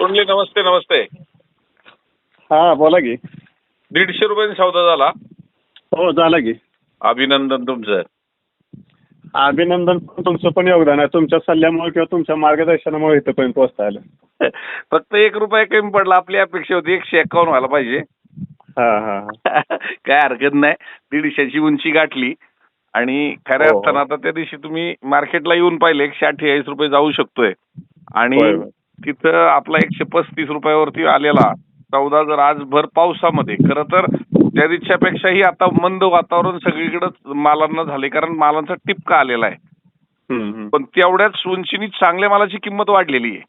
तोंडले नमस्ते नमस्ते. हा बोला की. दीडशे रुपयांनी सौदा झाला. हो झालं की. अभिनंदन तुमचं. अभिनंदन तुमचं पण योगदान आहे. तुमच्या सल्ल्यामुळे किंवा तुमच्या मार्गदर्शनामुळे इथंपर्यंत पोहोचता आलं. फक्त एक रुपया कमी पडला. आपली अपेक्षा होती एकशे एकावन्न व्हायला पाहिजे. हा हा. काय हरकत नाही. दीडशेची उंची गाठली. आणि खऱ्या हो. अर्थानं आता त्या दिवशी तुम्ही मार्केटला येऊन पाहिले. एकशे अठ्ठेचाळीस रुपये जाऊ शकतोय. आणि. तिथं आपला एकशे पस्तीस रुपयावरती आलेला. चौदा जर आज भर पावसामध्ये. खरं तर त्या दिवसापेक्षाही आता मंद वातावरण सगळीकडे मालांना झाले. कारण मालांचा टिपका आलेला आहे. पण तेवढ्याच उंचीनी चांगल्या मालाची किंमत वाढलेली आहे.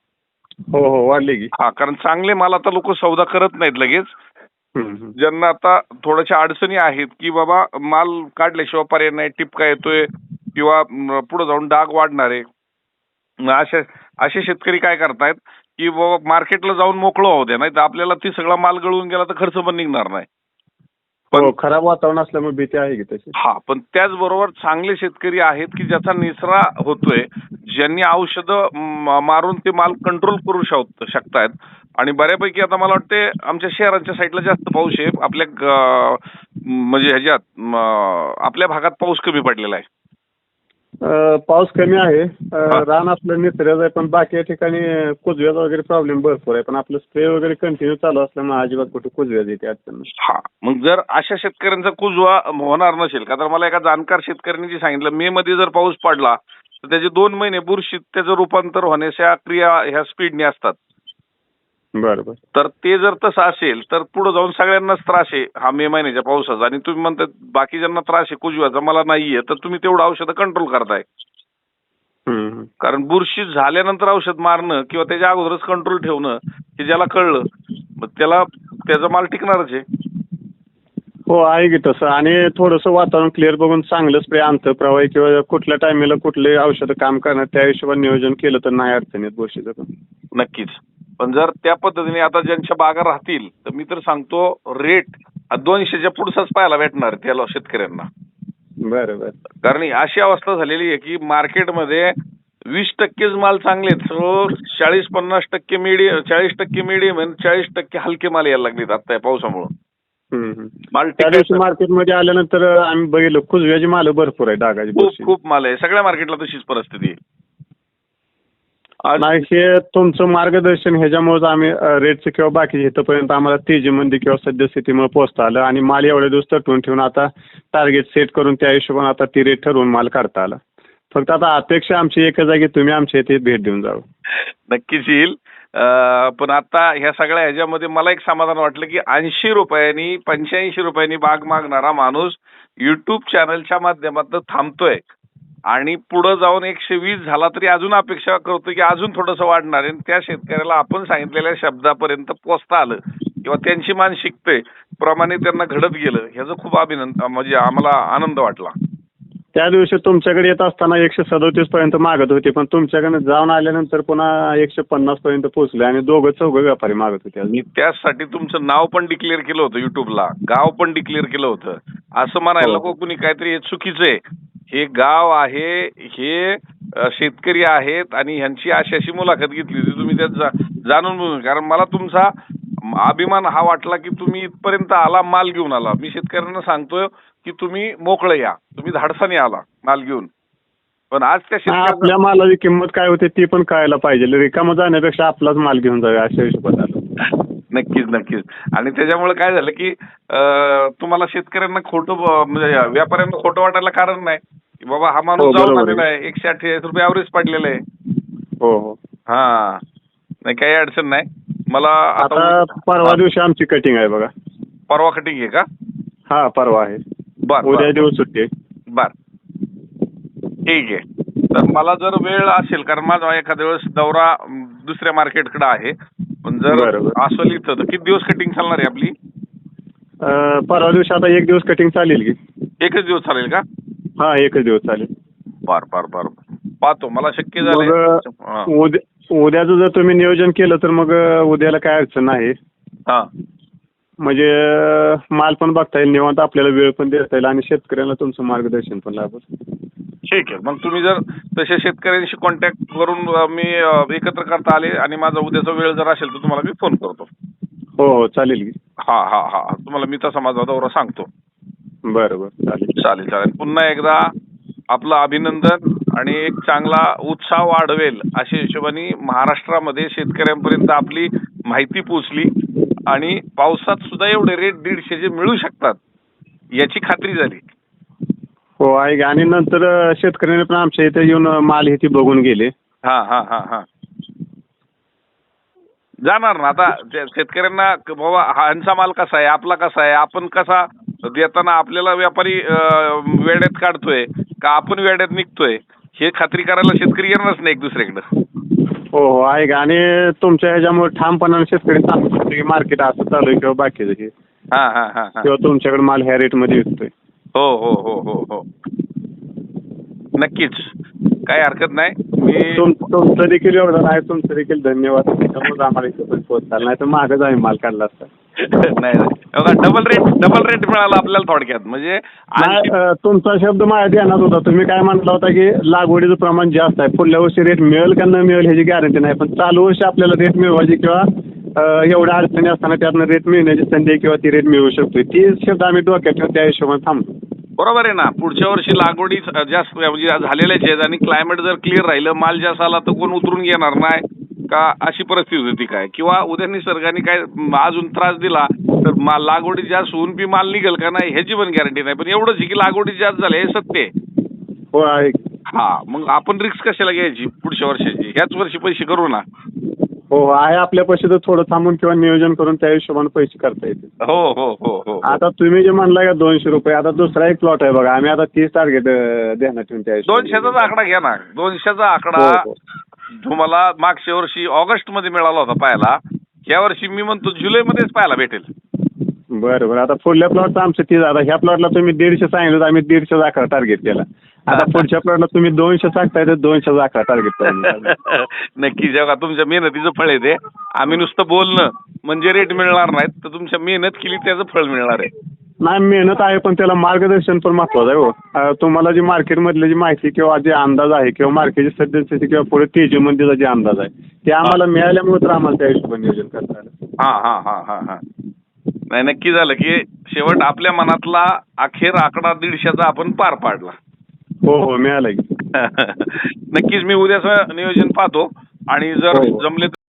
हो हो वाढली की हा कारण चांगले माल आता लोक सौदा करत नाहीत लगेच. ज्यांना आता थोड्याशा अडचणी आहेत की बाबा माल काढल्याशिवाय पर्याय नाही टिपका येतोय किंवा पुढे जाऊन डाग वाढणार. आहे असे शेतकरी काय करतायत की बाबा मार्केटला जाऊन मोकळं होऊ द्या नाही तर आपल्याला ती सगळा माल गळून गेला तर खर्च पण निघणार नाही. पण हो खराब वातावरण असल्यामुळे भीती आहे की तशी. हा पण त्याचबरोबर चांगले शेतकरी आहेत की ज्याचा निचरा होतोय ज्यांनी औषधं मारून ते माल कंट्रोल करू शक- शकतायत. आणि बऱ्यापैकी आता मला वाटते आमच्या शहरांच्या साईडला जास्त पाऊस आहे. आपल्या म्हणजे ह्याच्यात आपल्या भागात पाऊस कमी पडलेला आहे. पाऊस कमी आहे. अं, रान आपलं निसर्याचं आहे पण बाकी या ठिकाणी कुजव्याचा वगैरे प्रॉब्लेम भरपूर आहे पण आपलं स्प्रे वगैरे कंटिन्यू चालू असल्यामुळे अजिबात कुठे कुजव्याच येते अडचण नाही. हा मग जर अशा शेतकऱ्यांचा कुजवा होणार नसेल का तर मला एका जाणकार शेतकऱ्यांनी जे सांगितलं मे मध्ये जर पाऊस पडला तर त्याचे दोन महिने बुरशीत त्याचं रूपांतर होण्याच्या क्रिया ह्या स्पीडने असतात बरं बरं. तर ते जर तसं असेल तर पुढे जाऊन सगळ्यांनाच त्रास आहे हा मे महिन्याच्या पावसाचा. आणि तुम्ही म्हणता बाकीच्यांना त्रास आहे कुजव्याचा. मला नाहीये तर तुम्ही तेवढं औषधं कंट्रोल करताय. कारण बुरशी झाल्यानंतर औषध मारणं किंवा त्याच्या अगोदरच कंट्रोल ठेवणं हे ज्याला कळलं मग त्याला त्याचा माल टिकणारच आहे. हो आहे की तसं. आणि थोडंसं वातावरण क्लिअर बघून चांगलं स्प्रे अंतप्रवाही किंवा कुठल्या टायमेला कुठले औषधं काम करणार त्या हिशोबाने नियोजन केलं तर नाही अडचणीत पण. नक्कीच. पण जर त्या पद्धतीने आता ज्यांच्या बागा राहतील तर मी तर सांगतो रेट दोनशेच्या पुढचाच पाहायला भेटणार त्याला शेतकऱ्यांना. बरं बरं कारण अशी अवस्था झालेली आहे की मार्केटमध्ये वीस टक्केच माल चांगले सर्व चाळीस पन्नास टक्के मिडियम चाळीस टक्के मिडियम आणि चाळीस टक्के हलके माल यायला लागलेत आता या पावसामुळं. हम्म. माल त्या दिवशी मार्केटमध्ये आल्यानंतर आम्ही बघितलं कुजव्याची माल भरपूर आहे डागाची खूप. खूप माल आहे. सगळ्या मार्केटला तशीच परिस्थिती आहे. नाही हे तुमचं मार्गदर्शन ह्याच्यामुळेच आम्ही रेटचं किंवा बाकीच्या इथंपर्यंत आम्हाला तेजीमध्ये किंवा सद्यस्थितीमुळे पोहोचता आलं आणि माल एवढे दिवस तटवून ठेवून आता टार्गेट सेट करून त्या हिशोबाने आता ती रेट ठरवून माल काढता आला. फक्त आता अपेक्षा आमची एकच आहे की तुम्ही आमच्या इथे भेट देऊन जावं. नक्कीच येईल. पण आता ह्या सगळ्या ह्याच्यामध्ये मला एक समाधान वाटलं की ऐंशी रुपयांनी पंच्याऐंशी रुपयांनी बाग मागणारा माणूस युट्यूब चॅनलच्या माध्यमातून थांबतोय. आणि पुढे जाऊन एकशे वीस झाला तरी अजून अपेक्षा करतो की अजून थोडंसं वाढणार आहे. आणि त्या शेतकऱ्याला आपण सांगितलेल्या शब्दापर्यंत पोचता आलं किंवा त्यांची मानसिकते प्रमाणे त्यांना घडत गेलं ह्याचं खूप अभिनंदन म्हणजे आम्हाला आनंद वाटला. त्या दिवशी तुमच्याकडे येत असताना एकशे सदोतीस पर्यंत मागत होते पण तुमच्याकडे जाऊन आल्यानंतर पुन्हा एकशे पन्नास पर्यंत पोहोचले आणि दोघं चौघं व्यापारी मागत होते. मी त्यासाठी तुमचं नाव पण डिक्लेअर केलं होतं युट्यूबला गाव पण डिक्लेअर केलं होतं. असं म्हणायला हो. कुणी काहीतरी हे चुकीचं आहे. हे गाव आहे हे शेतकरी आहेत आणि ह्यांची अशी अशी मुलाखत घेतली होती. तुम्ही त्यात जा- जाणून बुजून कारण मला तुमचा अभिमान हा वाटला की तुम्ही इथपर्यंत आला माल घेऊन आला. मी शेतकऱ्यांना सांगतोय की तुम्ही मोकळं या. तुम्ही धाडसाने आला माल घेऊन. पण आज त्या शेतकऱ्यांना आपल्या मालाची किंमत काय होते ती पण कळायला पाहिजे. रिकामं जाण्यापेक्षा आपलाच माल घेऊन जाऊया अशा हिशोबात आलं. नक्कीच नक्कीच. आणि त्याच्यामुळे काय झालं की अं, तुम्हाला शेतकऱ्यांना खोटं ब- म्हणजे व्यापाऱ्यांना खोटं वाटायला कारण नाही. की बाबा हा हो, माणूस जाऊन बरोबर आलेला आहे. एकशे अठ्ठेचाळीस रुपये ॲव्हरेज पडलेलं आहे. हो हो. हा. नाही काही अडचण नाही. मला आता आता परवा दिवशी आमची कटिंग आहे बघा. परवा कटिंग आहे का? हा परवा आहे. बर उद्या बर दिवस सुट्टी आहे. बर. ठीक आहे. तर मला जर वेळ असेल कारण माझा एखाद्या वेळेस दौरा अं, दुसऱ्या मार्केटकडे आहे. पण जर. असेल इथं तर किती दिवस कटिंग चालणार आहे आपली? अं, परवा दिवशी आता एक दिवस कटिंग चालेल की. एकच दिवस चालेल का? हा एकच दिवस चालेल. बर बर बर पाहतो मला शक्य झालं मग उद्या उद्याचं जर तुम्ही नियोजन केलं तर मग अं, उद्याला काय अडचण नाही. हा. म्हणजे अं, माल पण बघता येईल निवांत आपल्याला वेळ पण देता येईल आणि शेतकऱ्यांना तुमचं मार्गदर्शन पण लाभेल. ठीक आहे. मग तुम्ही जर तसे शेतकऱ्यांशी कॉन्टॅक्ट करून अं, मी अं, एकत्र करता आले आणि माझा उद्याचा वेळ जर असेल तर तुम्हाला मी फोन करतो. हो हो चालेल की. हा हा हा. तुम्हाला मी तसा माझा दौरा सांगतो. बरं बरं. चालेल. चालेल चालेल. पुन्हा एकदा आपलं अभिनंदन आणि एक चांगला उत्साह वाढवेल अशा हिशोबाने महाराष्ट्रामध्ये शेतकऱ्यांपर्यंत आपली माहिती पोचली आणि पावसात सुद्धा एवढे रेट दीडशेचे मिळू शकतात याची खात्री झाली. हो आहे. आणि नंतर शेतकऱ्यांनी पण आमच्या इथे येऊन माल हे ती बघून गेले. हा हा हा हा. जाणार ना आता? शेतकऱ्यांना क- बाबा हा ह्यांचा माल कसा आहे? आपला कसा आहे? आपण कसा देताना आपल्याला व्यापारी अं, वेड्यात काढतोय? का आपण वेड्यात निघतोय? हे खात्री करायला शेतकरी येणारच नाही एक दुसऱ्याकडं. हो हो. आहे का आणि तुमच्या ह्याच्यामुळे ठामपणाने शेतकरी सांगतो की मार्केट असं चालू आहे किंवा बाकीचं की हा हा हा हा. किंवा तुमच्याकडे माल ह्या रेटमध्ये विकतोय. हो हो हो हो हो. नक्कीच. काही हरकत नाही. मी तुम तुमचं देखील योगदान आहे तुमचं देखील धन्यवाद. आम्हाला इथं पण पोहोचताल नाही तर मागच आम्ही माल काढला असता. नाही डबल रेट डबल रेट मिळाला आपल्याला थोडक्यात. म्हणजे नाही, अं, तुमचा शब्द माझ्या ध्यानात होता. तुम्ही काय म्हटला होता की लागवडीचं प्रमाण जास्त आहे. पुढल्या वर्षी रेट मिळेल का न मिळेल ह्याची गॅरंटी नाही. पण चालू वर्षी आपल्याला रेट मिळवायची किंवा एवढ्या अडचणी असताना त्यातनं रेट मिळण्याची संधी आहे किंवा ती रेट मिळू शकते. ती शब्द आम्ही डोक्यात ठेवून त्या हिशोबाने थांबतो बरोबर आहे ना. पुढच्या वर्षी लागवडी जास्त म्हणजे झालेल्याच आहेत आणि क्लायमेट जर क्लिअर राहिलं माल जास्त आला तर कोण उतरून घेणार नाही? का अशी परिस्थिती होती काय? किंवा उद्या निसर्गाने काय अजून त्रास दिला तर माल लागवडी जास्त होऊन बी माल निघेल का नाही ह्याची पण गॅरंटी नाही. पण एवढंच आहे की लागवडी जास्त झाली हे सत्य आहे. हो आहे हा मग आपण रिक्स कशाला घ्यायची पुढच्या वर्षाची? ह्याच वर्षी पैसे करू ना. हो आहे आपल्यापाशी तर थोडं थांबून किंवा नियोजन करून त्या हिशोबाने पैसे करता येते हो हो हो हो आता तुम्ही जे म्हणला का दोनशे रुपये आता दुसरा एक प्लॉट आहे बघा. आम्ही आता तीस टार्गेट ध्यानात ठेवून त्या दोनशेचाच आकडा घ्या ना. दोनशेचा आकडा हो, हो. तुम्हाला मागच्या वर्षी ऑगस्टमध्ये मिळाला होता पाहायला. या वर्षी मी म्हणतो जुलै मध्येच पाहायला भेटेल. बरं बरं. आता पुढल्या प्लॉटचं आमचं तीस आता ह्या प्लॉटला तुम्ही दीडशे सांगितलं तर आम्ही दीडशे आकडा टार्गेट केला. आता पुढच्या प्लॉटला तुम्ही दोनशे सांगताय तर दोनशे आकडा टार्गेट नक्की जेव्हा तुमच्या मेहनतीचं फळ आहे ते आम्ही नुसतं बोलणं म्हणजे रेट मिळणार नाहीत तर तुमच्या मेहनत केली त्याचं फळ मिळणार आहे. नाही मेहनत आहे पण त्याला मार्गदर्शन पण महत्वाचं आहे हो. तुम्हाला जी मार्केटमधली जी माहिती किंवा जे अंदाज आहे किंवा मार्केटची सद्यस्थिती किंवा पुढे तेजीमंदीचा जे अंदाज आहे ते आम्हाला मिळाल्यामुळे तर आम्हाला त्या हिशोबाने नियोजन करता आलं. हा हा हा हा हा. नाही नक्की झालं की शेवट आपल्या मनातला अखेर आकडा दीडशेचा आपण पार पाडला. हो हो मिळालं की नक्कीच मी उद्याचं नियोजन पाहतो आणि जर हो. जमले तर